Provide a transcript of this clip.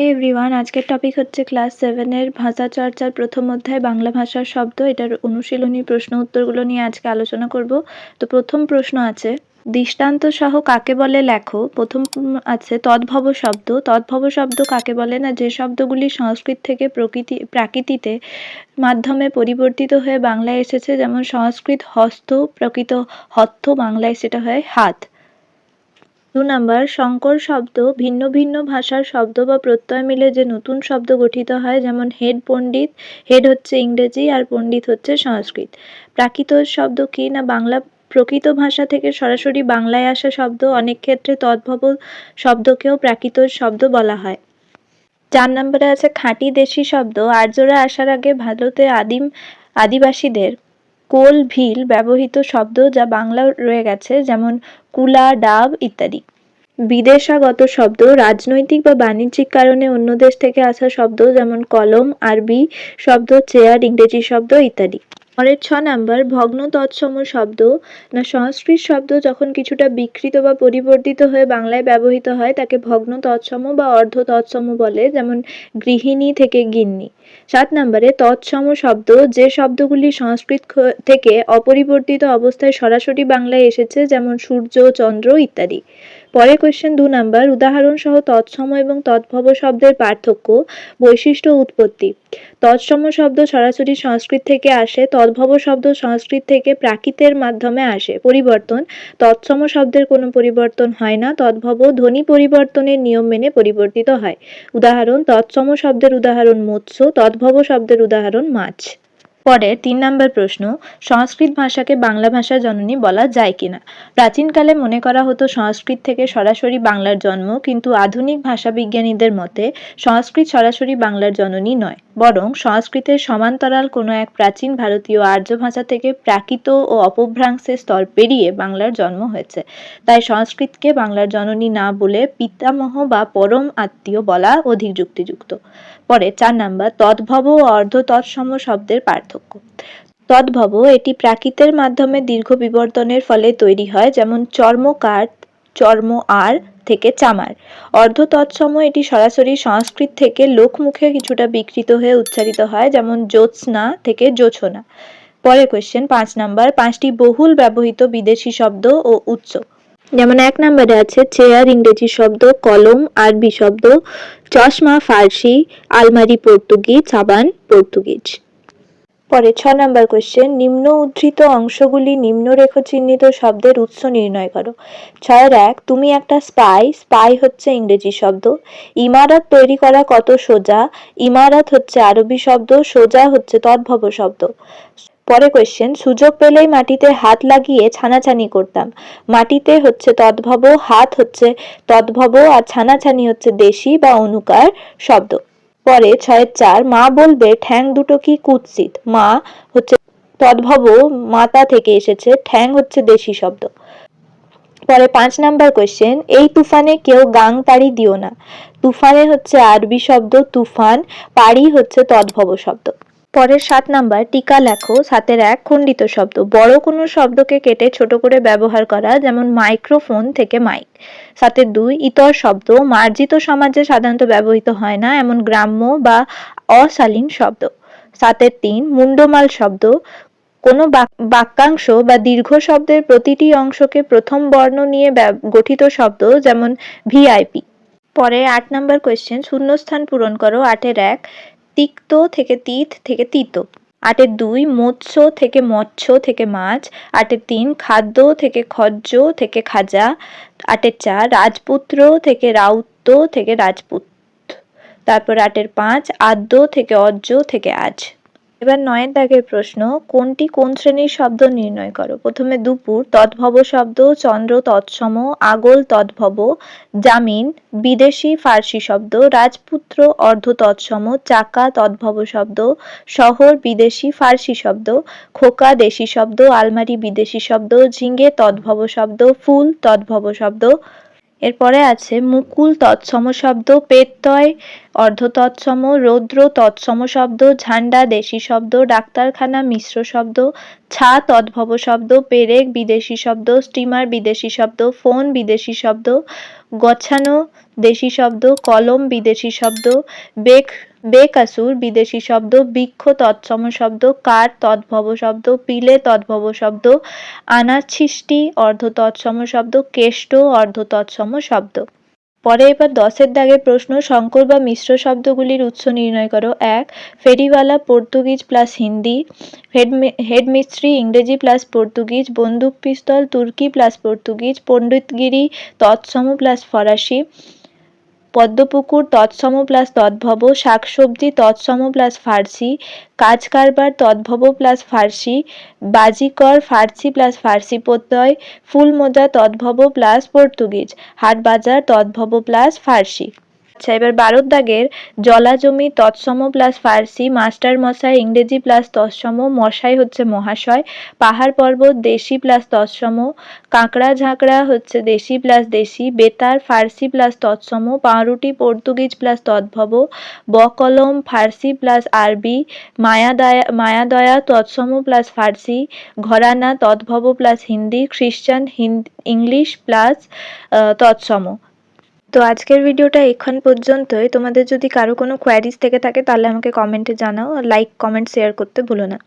Everyone আজকের topic হচ্ছে class সেভেনের ভাষা চর্চার প্রথম অধ্যায়, বাংলা ভাষার শব্দ। এটার অনুশীলনী প্রশ্ন উত্তরগুলো নিয়ে আজকে আলোচনা করব। তো প্রথম প্রশ্ন আছে, দৃষ্টান্ত সহ কাকে বলে লেখো? প্রথম আছে, তদ্ভব শব্দ। তদ্ভব শব্দ কাকে বলে না? যে শব্দগুলি সংস্কৃত থেকে প্রকৃতি, প্রাকৃতিতে মাধ্যমে পরিবর্তিত হয়ে বাংলায় এসেছে, যেমন সংস্কৃত হস্ত প্রকৃত হত্থ বাংলায় সেটা হয় হাত। দু নাম্বার, সংকর শব্দ ভিন্ন ভিন্ন ভাষার শব্দ বা প্রত্যয় মিলে যে নতুন শব্দ গঠিত হয়, যেমন হেড পণ্ডিত, হেড হচ্ছে ইংরেজি আর পণ্ডিত হচ্ছে সংস্কৃত। প্রাকৃত শব্দ কি না বাংলা? প্রকৃত ভাষা থেকে সরাসরি বাংলায় আসা শব্দ, অনেক ক্ষেত্রে তদ্ভব শব্দকেও প্রাকৃত শব্দ বলা হয়। চার নম্বরে আছে খাঁটি দেশি শব্দ, আর্যরা আসার আগে ভারতে আদিম, আদিবাসীদের কোল ভিল ব্যবহৃত শব্দ যা বাংলা রয়ে গেছে, যেমন কুলা, ডাব ইত্যাদি। বিদেশাগত শব্দ, রাজনৈতিক বা বাণিজ্যিক কারণে অন্য দেশ থেকে আসা শব্দ যেমন কলম, আরবি শব্দ, চেয়ার, ইংরেজি শব্দ ইত্যাদি। পরের ছ নাম্বার, ভগ্ন তৎসম শব্দ। না, সংস্কৃত শব্দ যখন কিছুটা বিকৃত বা পরিবর্তিত হয়ে বাংলায় ব্যবহৃত হয়, তাকে ভগ্ন তৎসম বা অর্ধ তৎসম বলে, যেমন গৃহিণী থেকে গিন্নি। সাত নম্বরে, তৎসম শব্দ, যে শব্দগুলি সংস্কৃত থেকে অপরিবর্তিত অবস্থায় সরাসরি বাংলায় এসেছে, যেমন সূর্য, চন্দ্র ইত্যাদি। পরের কোয়েশ্চেন দু নাম্বার উদাহরণ সহ তৎসম এবং তৎভব শব্দের পার্থক্য, বৈশিষ্ট্য উৎপত্তি। তৎসম শব্দ সরাসরি সংস্কৃত থেকে আসে, তদ্ভব শব্দ সংস্কৃত থেকে প্রাকৃতের মাধ্যমে আসে। পরিবর্তন, তৎসম শব্দের কোনো পরিবর্তন হয় না, তদ্ভব ধ্বনি পরিবর্তনের নিয়ম মেনে পরিবর্তিত হয়। উদাহরণ, তৎসম শব্দের উদাহরণ মৎস্য, তদ্ভব শব্দের উদাহরণ মাছ। পরের তিন নম্বর প্রশ্ন, সংস্কৃত ভাষাকে বাংলা ভাষার জননী বলা যায় কিনা? প্রাচীনকালে মনে করা হতো সংস্কৃত থেকে সরাসরি বাংলার জন্ম, কিন্তু আধুনিক ভাষাবিজ্ঞানীদের মতে সংস্কৃত সরাসরি বাংলার জননী নয়। বরং সংস্কৃতের সমান্তরাল কোনো এক প্রাচীন ভারতীয় আর্য ভাষা থেকে প্রাকৃত ও অপভ্রাংশের স্তর পেরিয়ে বাংলার জন্ম হয়েছে। তাই সংস্কৃতকে বাংলার জননী না বলে পিতামহ বা পরম আত্মীয় বলা অধিক যুক্তিযুক্ত। পরে চার নাম্বার, তদ্ভব ও অর্ধ তৎসম শব্দের পার্থক্য। তদ্ভব এটি প্রাকৃতের মাধ্যমে দীর্ঘ বিবর্তনের ফলে তৈরি হয়, যেমন চর্মকার চর্ম আর থেকে চামার। অর্ধ তৎসম এটি সরাসরি সংস্কৃত থেকে লোকমুখে কিছুটা বিকৃত হয়ে উচ্চারিত হয়, যেমন জ্যোৎস্না থেকে জোছনা পরে কোয়েশ্চেন পাঁচ নাম্বার, পাঁচটি বহুল ব্যবহৃত বিদেশি শব্দ ও উৎস। যেমন এক নম্বরে আছে চেয়ার, ইংরেজি শব্দ কলম, আরবি শব্দ চশমা, ফার্সি, আলমারি পর্তুগিজ, সাবান পর্তুগিজ। পরে ছ নম্বর কোশ্চেন নিম্ন উদ্ধৃত অংশগুলি নিম্নরেখ চিহ্নিত শব্দের উৎস নির্ণয় করো। ছয়ের এক, তুমি একটা স্পাই স্পাই হচ্ছে ইংরেজি শব্দ। ইমারত তৈরি করা কত সোজা? ইমারত হচ্ছে আরবি শব্দ, সোজা হচ্ছে তদ্ভব শব্দ। পরে কোয়েশ্চেন সুযোগ পেলেই মাটিতে হাত লাগিয়ে ছানাছানি করতাম। মাটিতে হচ্ছে তদ্ভব, হাত হচ্ছে তদ্ভব আর ছানাছানি হচ্ছে দেশি বা অনুকার শব্দ। পরে ছয়ের চার, মা বলবে, ঠ্যাং দুটো কি কুৎসিত? মা হচ্ছে তদ্ভব মাতা থেকে এসেছে, ঠ্যাং হচ্ছে দেশি শব্দ। পরে পাঁচ নাম্বার কোয়েশ্চেন এই তুফানে কেউ গাং তাড়ি দিও না। তুফানে হচ্ছে আরবি শব্দ, তুফান, পাড়ি হচ্ছে তদ্ভব শব্দ। পরের সাত নাম্বার, টিকা লেখো, সাতের এক, খণ্ডিত শব্দ। বড় কোনো শব্দকে কেটে ছোট করে ব্যবহার করা, যেমন মাইক্রোফোন থেকে মাইক। সাতের দুই, ইতর শব্দ। মার্জিত সমাজে সাধারণত ব্যবহৃত হয় না, এমন গ্রাম্য বা অশালীন শব্দ। সাতের তিন মুন্ডমাল শব্দ। কোনো বাক- বাক্যাংশ বা দীর্ঘ শব্দের প্রতিটি অংশকে প্রথম বর্ণ নিয়ে গঠিত শব্দ, যেমন ভিআইপি। পরে আট নাম্বার কোয়েশ্চেন শূন্যস্থান পূরণ করো, আটের এক তিক্ত থেকে তিত থেকে তিত। আটের দুই মৎস্য থেকে মৎস্য থেকে মাছ। আটের তিন খাদ্য থেকে খজ্জ থেকে খাজা। আটের চার রাজপুত্র থেকে রাউত্ত থেকে রাজপুত তারপর আটের পাঁচ আদ্য থেকে অজ্জ থেকে আজ। এবার নয়ের দাগের প্রশ্ন, কোনটি কোন শ্রেণির শব্দ নির্ণয় করো? প্রথমে দুপুর, তদ্ভব শব্দ, চন্দ্র তৎসম, আগল তদ্ভব, জামিন, বিদেশি ফার্সি শব্দ, রাজপুত্র অর্ধ তৎসম, চাকা তদ্ভব শব্দ, শহর বিদেশি ফার্সি শব্দ, খোকা দেশি শব্দ, আলমারি বিদেশি শব্দ, ঝিঙ্গে তদ্ভব শব্দ, ফুল তদ্ভব শব্দ এরপরে আছে মুকুল তৎসম শব্দ পেত্তয় অর্ধ তৎসম রৌদ্র তৎসম শব্দ, ঝান্ডা দেশি শব্দ, ডাক্তারখানা মিশ্র শব্দ, ছা তদ্ভব শব্দ, পেরেক বিদেশি শব্দ, স্টিমার বিদেশি শব্দ, ফোন বিদেশি শব্দ, গছানো দেশি শব্দ, কলম বিদেশি শব্দ, বেক বেকাসুর, বিদেশি শব্দ, বৃক্ষ তৎসম শব্দ, কার তদ্ভব শব্দ, পিলে তদ্ভব শব্দ, আনাচ্ছিষ্টি, অর্ধ তৎসম শব্দ, কেষ্ট, অর্ধ তৎসম শব্দ। পরে এবার দশের দাগের প্রশ্ন সংকর বা মিশ্র শব্দগুলির উৎস নির্ণয় করো। এক, ফেরিওয়ালা, পর্তুগিজ প্লাস হিন্দি হেডমিস্ত্রি, ইংরেজি প্লাস পর্তুগিজ, বন্দুক পিস্তল, তুর্কি প্লাস পর্তুগিজ, পণ্ডিতগিরি, তৎসম প্লাস ফরাসি। পদ্মপুকুর, তৎসম প্লাস তদ্ভব, শাকসবজি, তৎসম প্লাস ফার্সি কাজ কারবার তদ্ভব প্লাস ফার্সি, বাজিকর, ফার্সি প্লাস ফার্সি প্রত্যয়, ফুলমোজা, তদ্ভব প্লাস পর্তুগিজ হাট বাজার তদ্ভব প্লাস ফার্সি। আচ্ছা এবার বারোর দাগের জলাজমি তৎসম প্লাস ফার্সি, মাস্টার মশাই ইংরেজি প্লাস তৎসম, মশাই হচ্ছে মহাশয়, পাহাড় পর্বত দেশি প্লাস তৎসম, কাঁকড়া ঝাঁকড়া হচ্ছে দেশি প্লাস দেশি, বেতার ফার্সি প্লাস তৎসম, পাউরুটি পর্তুগিজ প্লাস তদ্ভব, বকলম ফার্সি প্লাস আরবি, মায়াদয়া মায়াদয়া তৎসম প্লাস ফার্সি, ঘরানা তদ্ভব প্লাস হিন্দি খ্রিস্টান হিন্দি ইংলিশ প্লাস তৎসম। তো আজকের ভিডিওটা এখান পর্যন্তই। তোমাদের যদি কারও কোনো কোয়ারিজ থেকে থাকে, তাহলে আমাকে কমেন্টে জানাও। লাইক কমেন্ট শেয়ার করতে ভুলো না।